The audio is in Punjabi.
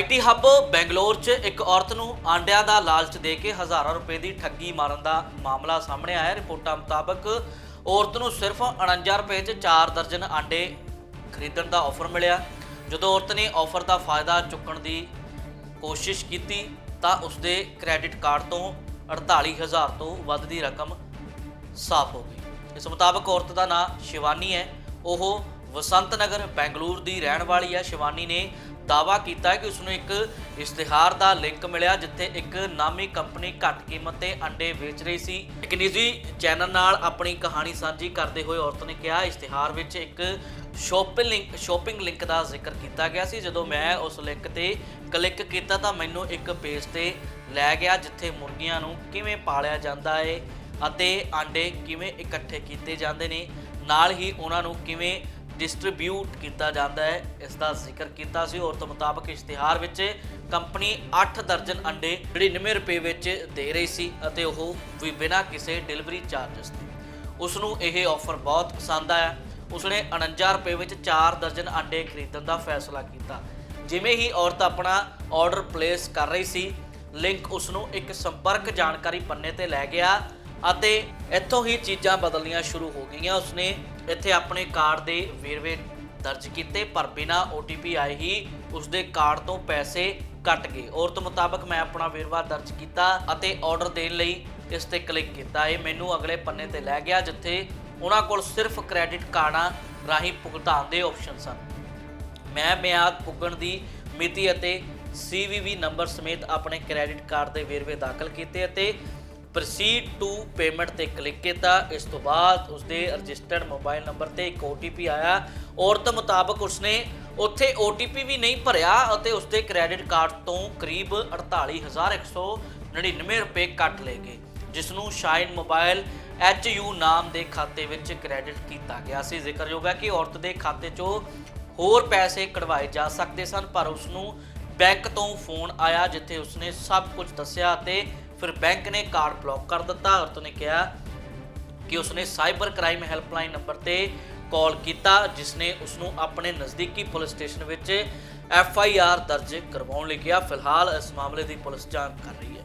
ਆਈਟੀ ਹੱਬ ਬੈਂਗਲੌਰ 'ਚ ਇੱਕ ਔਰਤ ਨੂੰ ਆਂਡਿਆਂ ਦਾ ਲਾਲਚ ਦੇ ਕੇ ਹਜ਼ਾਰਾਂ ਰੁਪਏ ਦੀ ਠੱਗੀ ਮਾਰਨ ਦਾ ਮਾਮਲਾ ਸਾਹਮਣੇ ਆਇਆ ਰਿਪੋਰਟਾਂ ਮੁਤਾਬਕ ਔਰਤ ਨੂੰ ਸਿਰਫ 49 ਰੁਪਏ 'ਚ 4 ਦਰਜਨ ਆਂਡੇ ਖਰੀਦਣ ਦਾ ਆਫਰ ਮਿਲਿਆ। ਜਦੋਂ ਔਰਤ ਨੇ ਆਫਰ ਦਾ ਫਾਇਦਾ ਚੁੱਕਣ ਦੀ ਕੋਸ਼ਿਸ਼ ਕੀਤੀ ਤਾਂ ਉਸਦੇ ਕ੍ਰੈਡਿਟ ਕਾਰਡ ਤੋਂ 48000 ਤੋਂ ਵੱਧ ਦੀ ਰਕਮ ਸਾਫ਼ ਹੋ ਗਈ। ਇਸ ਮੁਤਾਬਕ ਔਰਤ ਦਾ ਨਾਂ ਸ਼ਿਵਾਨੀ ਹੈ। ਉਹ ਵਸੰਤ ਨਗਰ ਬੈਂਗਲੁਰੂ ਦੀ ਰਹਿਣ ਵਾਲੀ ਹੈ ਸ਼ਿਵਾਨੀ ਨੇ ਦਾਵਾ ਕੀਤਾ ਹੈ ਕਿ ਉਸਨੂੰ ਇੱਕ ਇਸ਼ਤਿਹਾਰ ਦਾ ਲਿੰਕ ਮਿਲਿਆ, ਜਿੱਥੇ ਇੱਕ ਨਾਮੀ ਕੰਪਨੀ ਘੱਟ ਕੀਮਤ ਤੇ ਅੰਡੇ ਵੇਚ ਰਹੀ ਸੀ। ਇੱਕ ਨਿੱਜੀ ਚੈਨਲ ਨਾਲ ਆਪਣੀ ਕਹਾਣੀ ਸਾਂਝੀ ਕਰਦੇ ਹੋਏ ਔਰਤ ਨੇ ਕਿਹਾ, ਇਸ਼ਤਿਹਾਰ ਵਿੱਚ ਇੱਕ ਸ਼ੋਪਿੰਗ ਲਿੰਕ ਸ਼ੋਪਿੰਗ ਲਿੰਕ ਦਾ ਜ਼ਿਕਰ ਕੀਤਾ ਗਿਆ ਸੀ। ਜਦੋਂ ਮੈਂ ਉਸ ਲਿੰਕ ਤੇ ਕਲਿੱਕ ਕੀਤਾ ਤਾਂ ਮੈਨੂੰ ਇੱਕ ਪੇਜ ਤੇ ਲੈ ਗਿਆ, ਜਿੱਥੇ ਮੁਰਗੀਆਂ ਨੂੰ ਕਿਵੇਂ ਪਾਲਿਆ ਜਾਂਦਾ ਹੈ ਅਤੇ ਆਂਡੇ ਕਿਵੇਂ ਇਕੱਠੇ ਕੀਤੇ ਜਾਂਦੇ ਨੇ, ਨਾਲ ਹੀ ਉਹਨਾਂ ਨੂੰ ਕਿਵੇਂ ਡਿਸਟ੍ਰੀਬਿਊਟ ਕੀਤਾ ਜਾਂਦਾ ਹੈ। ਇਸ ਦਾ ਜ਼ਿਕਰ ਕੀਤਾ ਸੀ ਔਰਤ ਮੁਤਾਬਕ ਇਸ਼ਤਿਹਾਰ ਵਿੱਚ ਕੰਪਨੀ 8 ਦਰਜਨ ਅੰਡੇ 99 ਰੁਪਏ ਵਿੱਚ ਦੇ ਰਹੀ ਸੀ ਅਤੇ ਉਹ ਵੀ ਬਿਨਾਂ ਕਿਸੇ ਡਿਲੀਵਰੀ ਚਾਰजेस ਦੇ। ਉਸ ਨੂੰ ਇਹ ਆਫਰ ਬਹੁਤ ਪਸੰਦ ਆਇਆ। ਉਸਨੇ 49 ਰੁਪਏ ਵਿੱਚ 4 ਦਰਜਨ ਅੰਡੇ ਖਰੀਦਣ ਦਾ ਫੈਸਲਾ ਕੀਤਾ। ਜਿਵੇਂ ਹੀ ਔਰਤ ਆਪਣਾ ਆਰਡਰ ਪਲੇਸ ਕਰ ਰਹੀ ਸੀ, ਲਿੰਕ ਉਸ ਨੂੰ ਇੱਕ ਸੰਪਰਕ ਜਾਣਕਾਰੀ ਪੰਨੇ ਤੇ ਲੈ ਗਿਆ ਅਤੇ ਇੱਥੋਂ ਹੀ ਚੀਜ਼ਾਂ ਬਦਲਣੀਆਂ ਸ਼ੁਰੂ ਹੋ ਗਈਆਂ। ਉਸਨੇ ਇੱਥੇ ਆਪਣੇ ਕਾਰਡ ਦੇ ਵੇਰਵੇ ਦਰਜ ਕੀਤੇ, ਪਰ ਬਿਨਾ OTP ਆਏ ਹੀ ਉਸਦੇ ਕਾਰਡ ਤੋਂ ਪੈਸੇ ਕੱਟ ਗਏ। ਔਰਤ ਮੁਤਾਬਕ ਮੈਂ ਆਪਣਾ ਵੇਰਵਾ ਦਰਜ ਕੀਤਾ ਅਤੇ ਆਰਡਰ ਦੇਣ ਲਈ ਇਸ ਤੇ ਕਲਿੱਕ ਕੀਤਾ। ਇਹ ਮੈਨੂੰ ਅਗਲੇ ਪੰਨੇ ਤੇ ਲੈ ਗਿਆ, ਜਿੱਥੇ ਉਹਨਾਂ ਕੋਲ ਸਿਰਫ ਕ੍ਰੈਡਿਟ ਕਾਰਡਾਂ ਰਾਹੀਂ ਭੁਗਤਾਨ ਦੇ ਆਪਸ਼ਨ ਸਨ ਮੈਂ ਮਿਆਦ ਪੁੱਗਣ ਦੀ ਮਿਤੀ ਅਤੇ CVV ਨੰਬਰ ਸਮੇਤ ਆਪਣੇ ਕ੍ਰੈਡਿਟ ਕਾਰਡ ਦੇ ਵੇਰਵੇ ਦਾਖਲ ਕੀਤੇ ਅਤੇ ਪ੍ਰੋਸੀਡ ਟੂ ਪੇਮੈਂਟ ਤੇ ਕਲਿੱਕ ਕੀਤਾ। ਇਸ ਤੋਂ ਬਾਅਦ ਉਸਦੇ ਰਜਿਸਟਰਡ ਮੋਬਾਈਲ ਨੰਬਰ ਤੇ ਇੱਕ OTP ਆਇਆ। ਔਰਤ ਮੁਤਾਬਕ ਉਸਨੇ ਉੱਥੇ OTP ਵੀ ਨਹੀਂ ਭਰਿਆ ਅਤੇ ਉਸਦੇ ਕ੍ਰੈਡਿਟ ਕਾਰਡ ਤੋਂ ਕਰੀਬ 48199 ਰੁਪਏ ਕੱਟ ਲਏ ਗਏ ਜਿਸ ਨੂੰ ਸ਼ਾਇਨ ਮੋਬਾਈਲ HU ਨਾਮ ਦੇ ਖਾਤੇ ਵਿੱਚ ਕ੍ਰੈਡਿਟ ਕੀਤਾ ਗਿਆ ਸੀ। ਜ਼ਿਕਰਯੋਗ ਹੈ ਕਿ ਔਰਤ ਦੇ ਖਾਤੇ 'ਚੋਂ ਹੋਰ ਪੈਸੇ ਕਢਵਾਏ ਜਾ ਸਕਦੇ ਸਨ, ਪਰ ਉਸ ਨੂੰ ਬੈਂਕ ਤੋਂ ਫੋਨ ਆਇਆ, ਜਿੱਥੇ ਉਸਨੇ ਸਭ ਕੁਝ ਦੱਸਿਆ ਅਤੇ ਫਿਰ ਬੈਂਕ ਨੇ ਕਾਰਡ ਬਲੌਕ ਕਰ ਦਿੱਤਾ ਔਰਤ ਨੇ ਕਿਹਾ ਕਿ ਉਸਨੇ ਸਾਈਬਰ ਕ੍ਰਾਈਮ ਹੈਲਪਲਾਈਨ ਨੰਬਰ ਤੇ ਕਾਲ ਕੀਤਾ ਜਿਸ ਨੇ ਉਸ ਨੂੰ ਆਪਣੇ ਨਜ਼ਦੀਕੀ ਪੁਲਿਸ ਸਟੇਸ਼ਨ ਵਿੱਚ ਐਫ ਆਈ ਆਰ ਦਰਜ ਕਰਵਾਉਣ ਲਈ ਕਿਹਾ। ਫਿਲਹਾਲ ਇਸ ਮਾਮਲੇ ਦੀ ਪੁਲਿਸ ਜਾਂਚ ਕਰ ਰਹੀ ਹੈ।